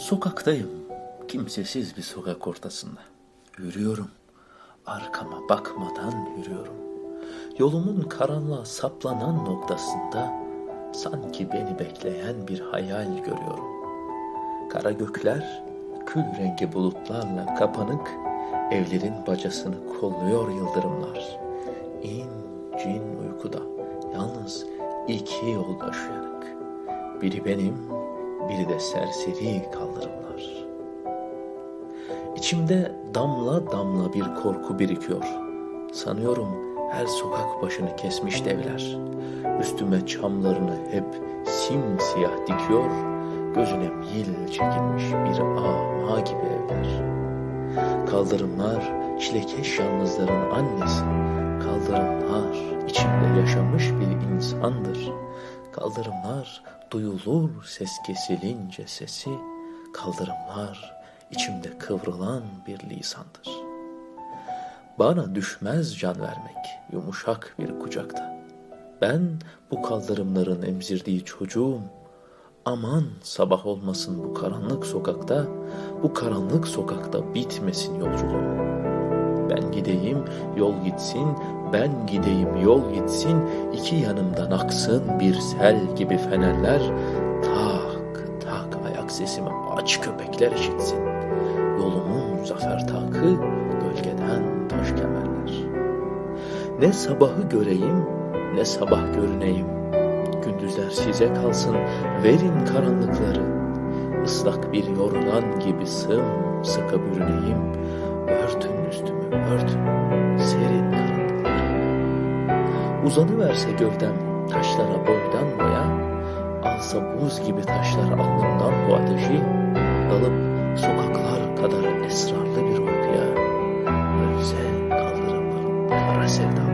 Sokaktayım. Kimsesiz bir sokak ortasında. Yürüyorum. Arkama bakmadan yürüyorum. Yolumun karanlığa saplanan noktasında sanki beni bekleyen bir hayal görüyorum. Kara gökler kül rengi bulutlarla kapanık, evlerin bacasını kolluyor yıldırımlar. İn cin uykuda, yalnız iki yoldaş uyanık. Biri benim, biri de serseri kaldırımlar. İçimde damla damla bir korku birikiyor. Sanıyorum her sokak başını kesmiş devler. Üstüme çamlarını hep simsiyah dikiyor. Gözüne mil çekilmiş bir ama gibi evler. Kaldırımlar çilekeş yalnızların annesi. Kaldırımlar içimde yaşamış bir insandır. Kaldırımlar duyulur ses kesilince sesi. Kaldırımlar içimde kıvrılan bir lisandır. Bana düşmez can vermek yumuşak bir kucakta. Ben bu kaldırımların emzirdiği çocuğum. Aman sabah olmasın bu karanlık sokakta, bu karanlık sokakta bitmesin yolculuğum. Gideyim, yol gitsin, ben gideyim, yol gitsin, iki yanımdan aksın bir sel gibi fenerler, tak tak ayak sesimi aç köpekler işitsin. Yolumun zafer takı, gölgeden taş kemerler. Ne sabahı göreyim, ne sabah görüneyim. Gündüzler size kalsın, verin karanlıkları. Islak bir yorgan gibi sımsıkı bürüneyim. Örtün üstümü, örtün. Serin karanlıklar. Uzanıverse gövdem taşlara boydan boya, alsa buz gibi taşlar alnımdan bu ateşi, dalıp sokaklar kadar esrarlı bir uykuya, ölse kaldırımın kara sevdamdır.